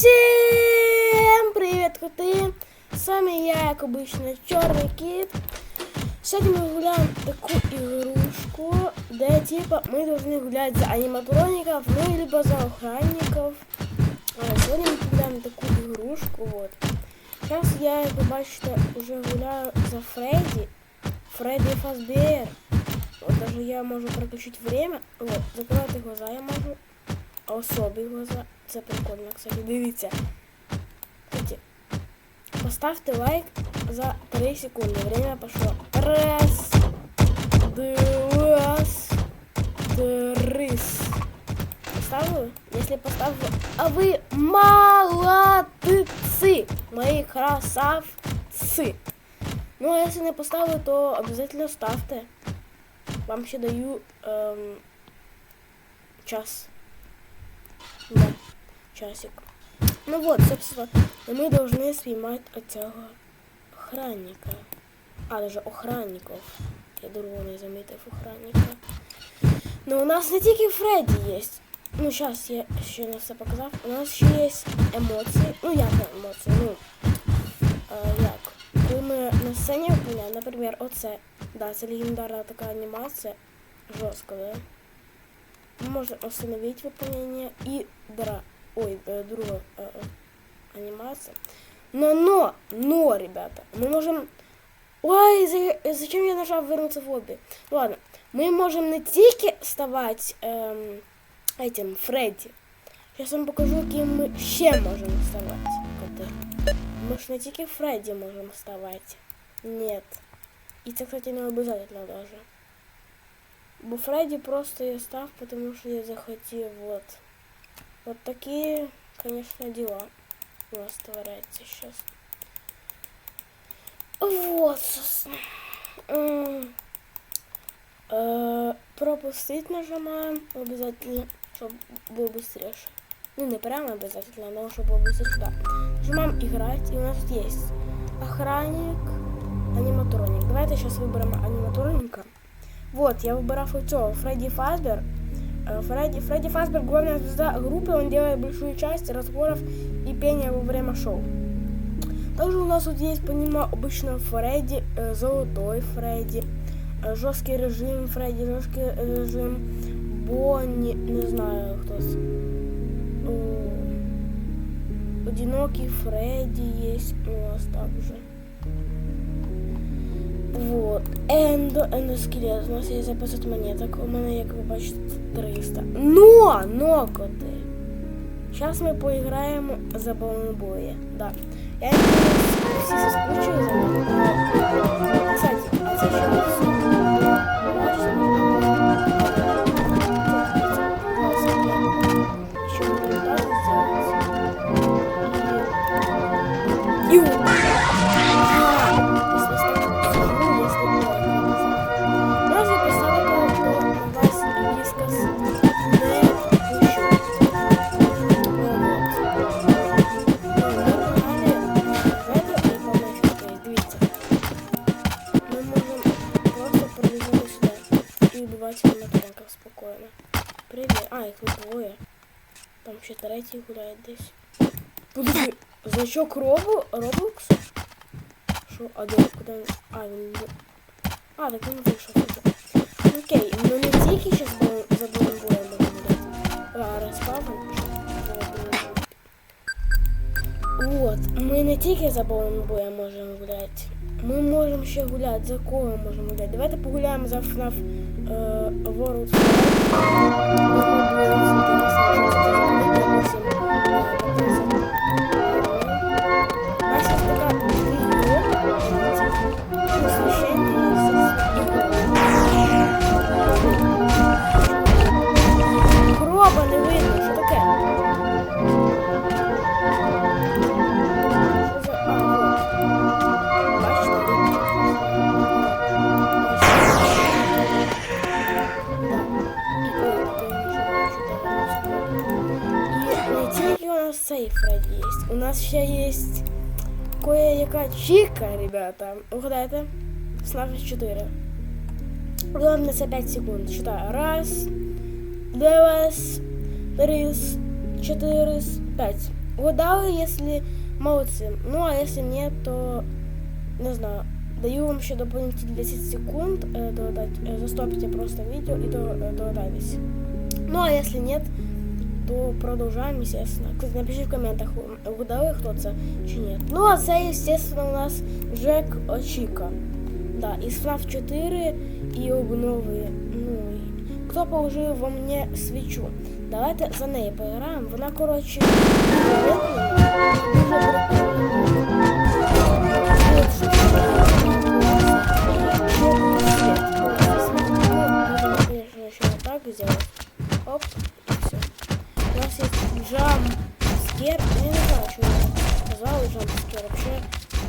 Всем привет, коты! С вами я, как обычно, Черный Кит. Сегодня мы гуляем такую игрушку, где типа мы должны гулять за аниматроников, ну либо за охранников. А, сегодня мы гуляем такую игрушку, вот. Сейчас я, как бачите, уже гуляю за Фредди. Фредди Фазбер. Вот даже я могу переключить время. Вот, закривати глаза я можу. А особі глаза. Це прикольно, кстати, дивіться. Кстати, поставте лайк за 3 секунды. Время пошло. Раз, два, три. Поставили? Если поставили, а вы молодцы, мои красавцы. Ну, а если не поставили, то обязательно ставьте. Вам ще даю эм, час. Да, часик. Ну вот, собственно, мы должны снимать этого охранника. А, даже охранников. Я дурно не заметив охранника. Ну, у нас не тільки Фредді є. Ну, зараз я ще не все показав. У нас ще є емоції. Ну, як не емоції? Ну, е, як? Коли ми на сцені виконуємо, наприклад, оце. Да, це легендарна така анімація. Жорстко, да? Можем остановить выполнение и дра. Ой, э, другая э, э, анимация. Но, но, но, ребята, мы можем... Ой, за... зачем я нажал вернуться в обе? Ладно, мы можем не тільки ставать эм, этим Фредди. Сейчас вам покажу, кем мы ще можем ставать. Коты. Мы ж не тільки Фредди можем ставать. Нет. И это, кстати, не обязательно даже. Бо Фредді просто я став, потому что я захотел вот. Вот такие, конечно, дела у нас творяются сейчас. Вот, собственно. Пропустить нажимаем обязательно, чтобы было быстрее. Ну, не прямо обязательно, но чтобы было быстрее. Да. Нажимаем играть, и у нас есть охранник, аниматроник. Давайте сейчас выберем аниматроника. Вот, я выбирал цього Фредди Фазбер. Э, Фредди, Фредди Фазбер главная звезда группы, он делает большую часть разговоров и пения во время шоу. Также у нас тут есть, помимо обычного Фредди, э, золотой Фредди, э, жесткий режим Фредди, жесткий режим Бонни, не знаю кто с. Одинокий Фредди есть у нас также. Вот. Ендо, ендоскелет. У нас є за 500 монеток. У мене, як ви бачите, 300. Но! Но, коти! Зараз ми поіграємо за бомбоє. Да. Я не всі соскучую за мене. Кстати, це ще ще третій гуляє десь. Подожди, значок робу Роблокс? Що? А де куди? А, він... А, так він вийшов. Окей, ну не тільки зараз за Блумбоєм можемо гуляти. А, розпавим. Вот, ми не тільки за Блумбоєм можемо гуляти. Ми можемо ще гуляти. За кого можемо гуляти? Давайте погуляємо за FNAF uh, World нас кое-яка чика, ребята. Угадайте. Снав 4. Главное, це 5 секунд. Считаю. Раз, два, три, чотири, п'ять. Угадали, если молодцы. Ну, а если нет, то не знаю. Даю вам ще дополнительные 10 секунд э. Э, застопите просто видео и до, додавись. Ну, а если нет, то продолжаем, естественно. Кстати, напишите в комментах, угадали, кто це чи нет. Ну, а це, естественно, у нас Джек Чика. Да, із FNAF 4 і обнови. Ну, і хто положив во мне свічу? Давайте за неї поіграємо. Вона, коротше, так сделать. Оп, и все. У нас есть джам скер. Я не знаю, что я сказал джам скер. Вообще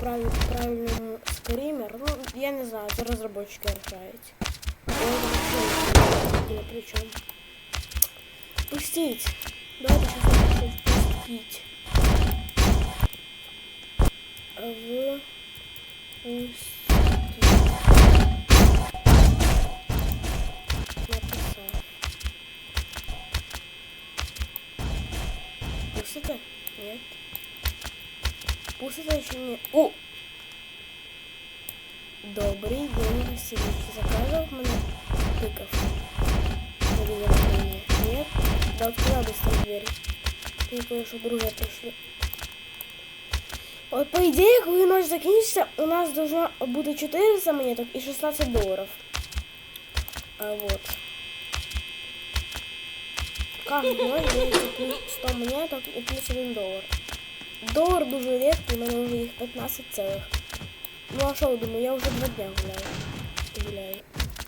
правиль, правильному скример. Ну, я не знаю, это разработчики решаете. Я причем. Пустить. Давайте сейчас пустить. В пустить. Пустите? Нет. Пустите еще не... О! Добрый день, Василий. Заказывал мне тыков? Нет. Да откуда быстро дверь? Я кое-что другое пришли. От по ідеї, коли ночь закінчиться, у нас должно бути 400 монеток і 16 доларів. А, вот. Каждый ночь дається плюс 100 монеток і плюс 1 долар. Долар дуже рідкий, у мене вже їх 15 цілих. Ну а що ви думаю, я вже два дня гуляю. Гуляю.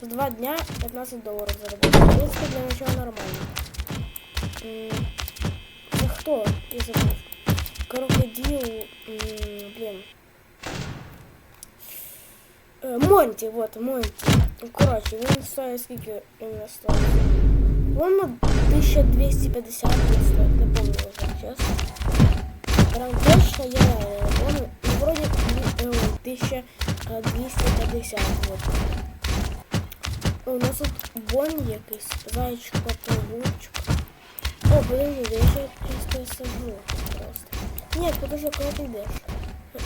За два дня 15 долларов заработал. В принципе, для начала нормально. М, Это кто? Я забыл. Крокодил. м, Блин. Э, Монти, вот, Монти. Ну, короче, він стоїть скільки він стоїть? По-моему, 1250 він стоїть, не помню уже, честно. Прям точно я помню. Ну, вроде э, 1250, вот. У нас тут бонь якийсь, зайчик попливучик. О, подожди, я ще чисто сажу просто. Нет, подожди, куда ты идешь?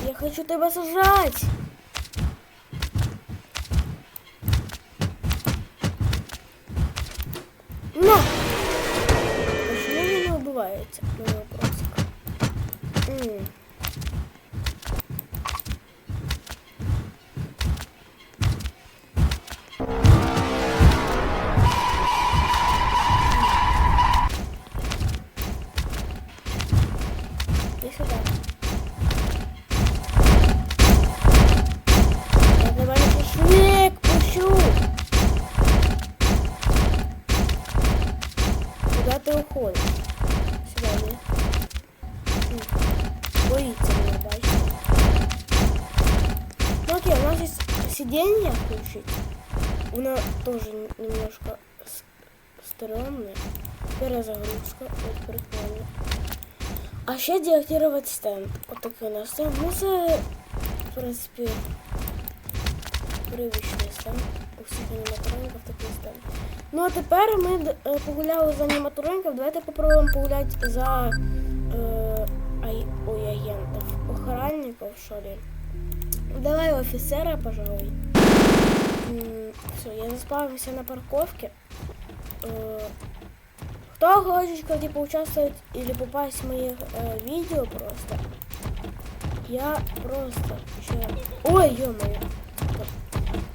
Я хочу тебя сажать! Убиваете? Мой вопросик. М. Ты уходишь? М. Боится меня, бачите. Ну окей, у нас есть сиденье включить. Оно тоже н- немножко с- стрёмное. Перезагрузка. Вот прикольно. А ще деактивувати стенд. Отакий у нас стенд. Ну в принципі, привичний стенд. У всіх аніматроніків такий стенд. Ну а тепер ми д- е, погуляли за аніматроніків. Давайте попробуємо погуляти за е, ай, ой, агентів, охранників, що ли. Давай офицера, пожалуй. Все, я заспавился на парковке. Э, Кто хочет, кстати, поучаствовать или попасть в моих э, видео просто, я просто ще... Ой, ё-моё.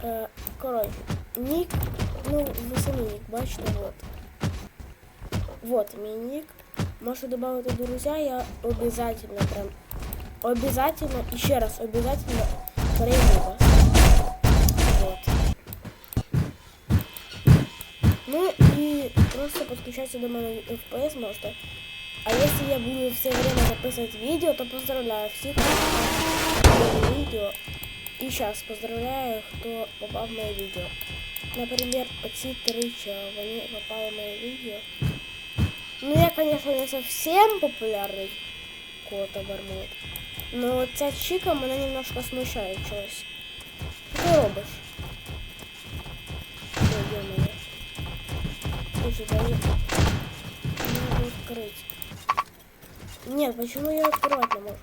Э, короче, ник, ну, вы сами ник, бачите, вот. Вот мій ник. Можете добавить друзья, я обязательно прям, обязательно, еще раз, обязательно прийму вас. Ну и просто подключайся до моего FPS можете. А если я буду все время записывать видео, то поздравляю всех видео. И сейчас поздравляю, кто попал в мое видео. Например, оці три чела, вони попали в моє відео. Ну я, конечно, не совсем популярный кот обормот. Но ця чика мене немножко смущає чогось. Що ти робиш? Ой, ё-моё. Слушай, дай я... Не могу открыть. Нет, почему я открывать не могу?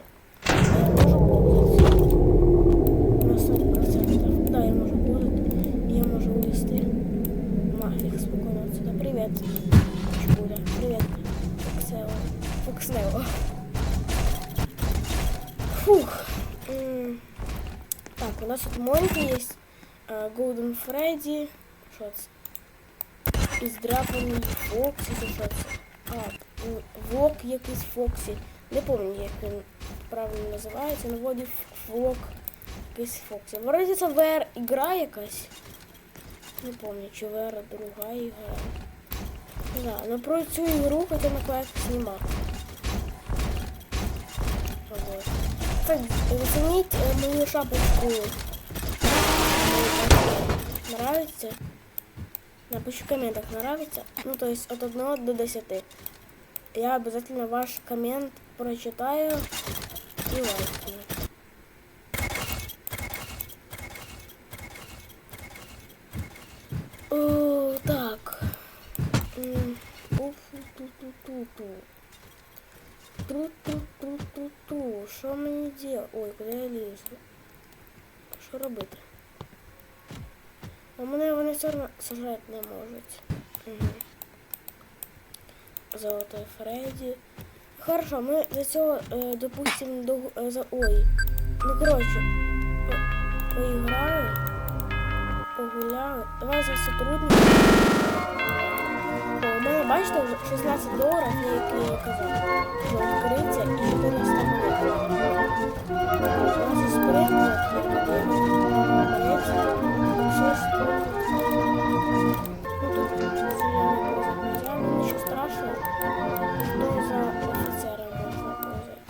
Отсюда. Привіт. Чудо. Привіт. Фоксео. Фух. Так, у нас тут Монти есть. Голден Фредди. Що це? І здрапаний Фоксі, чи що? А, м, Вок якийсь Фоксі. Не пам'ятаю, як він правильно називається, але вроді Вок якийсь Фоксі. Вроді це VR ігра якась. Не пам'ятаю, чи VR друга ігра. Не знаю, но про цю ігру хоча на класі знімав. Вот. Так, зацініть е, мою шапочку. Нравится? Напиши в комментах, нравится. Ну, то есть от 1 до 10. Я обязательно ваш коммент прочитаю и лайкну. Сажати не можуть. Угу. Золотой Фредді. Хорошо, ми для цього, е, допустим, до. Ой. Ну, коротше, по- поіграли, погуляли. Давай за сотрудника. О, у мене, бачите, вже 16 доларів, як я казав. Що відкриться і 400 монет. У нас є спринт, нічого страшного. Хто за офіцера можна позати.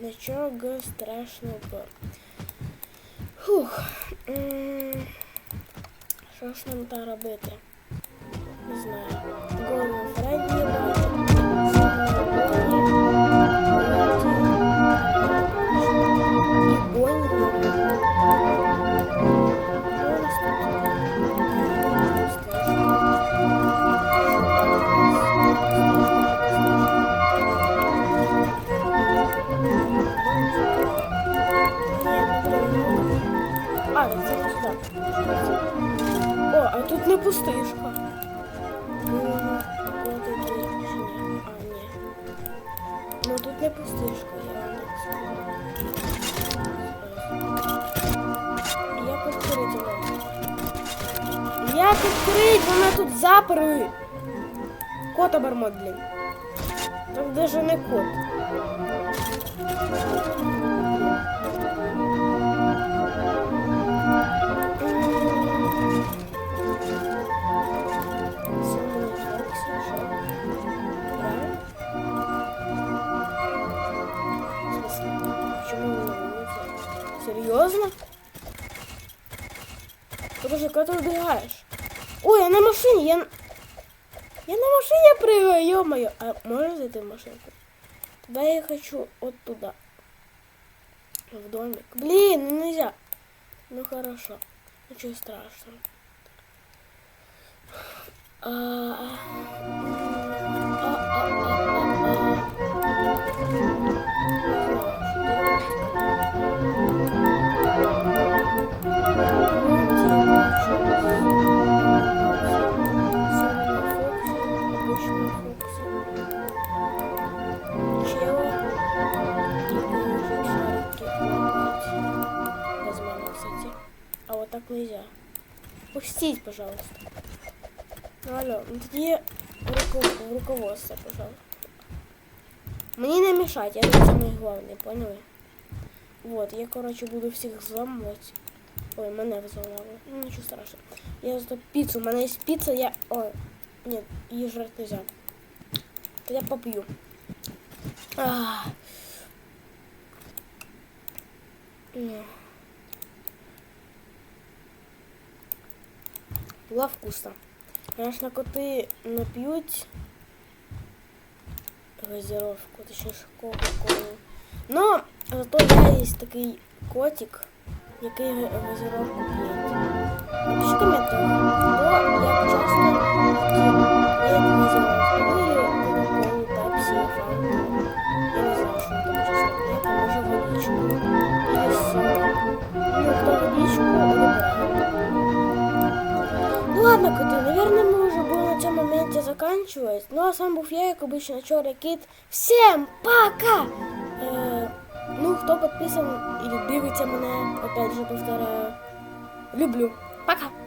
Нічого страшного. Фух. М, Що ж нам та робити? Не знаю. Голden Фредді не пустишка. Ну, от і ти, чи ні? А, ні. Ну тут не пустишка, я вам так скажу. Як відкрити вона? Як відкрити? Вона тут запери. Кот обормот, блін. Так даже не кот. Ё-моё. А можно зайти в машинку? Тогда я хочу вот туда. В домик. Блин, ну нельзя. Ну хорошо. Ничего страшного. А, а, а, а, а, а. А Пустить, пожалуйста. Ну, алло, ну тоді руко- в руководство, пожалуйста. Мені не мешать, я тут самый главный, поняли? Вот, я, короче, буду всех взламывать. Ой, мене взламали. Ну, ничего страшного. Я зато пиццу, у мене є пицца, я... Ой, нет, її жрать нельзя. То я попью. Ах. Ну. Була вкусно. Конечно, коти не п'ють газировку, точніше кока-колу. Но зато я є такий котик, який га- газировку п'є. Напиши коментарі, хто як часто п'є газировку. заканчивать. Ну, а сам був я, як обычно, Чорний Кіт. Всем пока! Е, ну, хто підписаний і дивиться мене, опять же повторяю, люблю. Пока!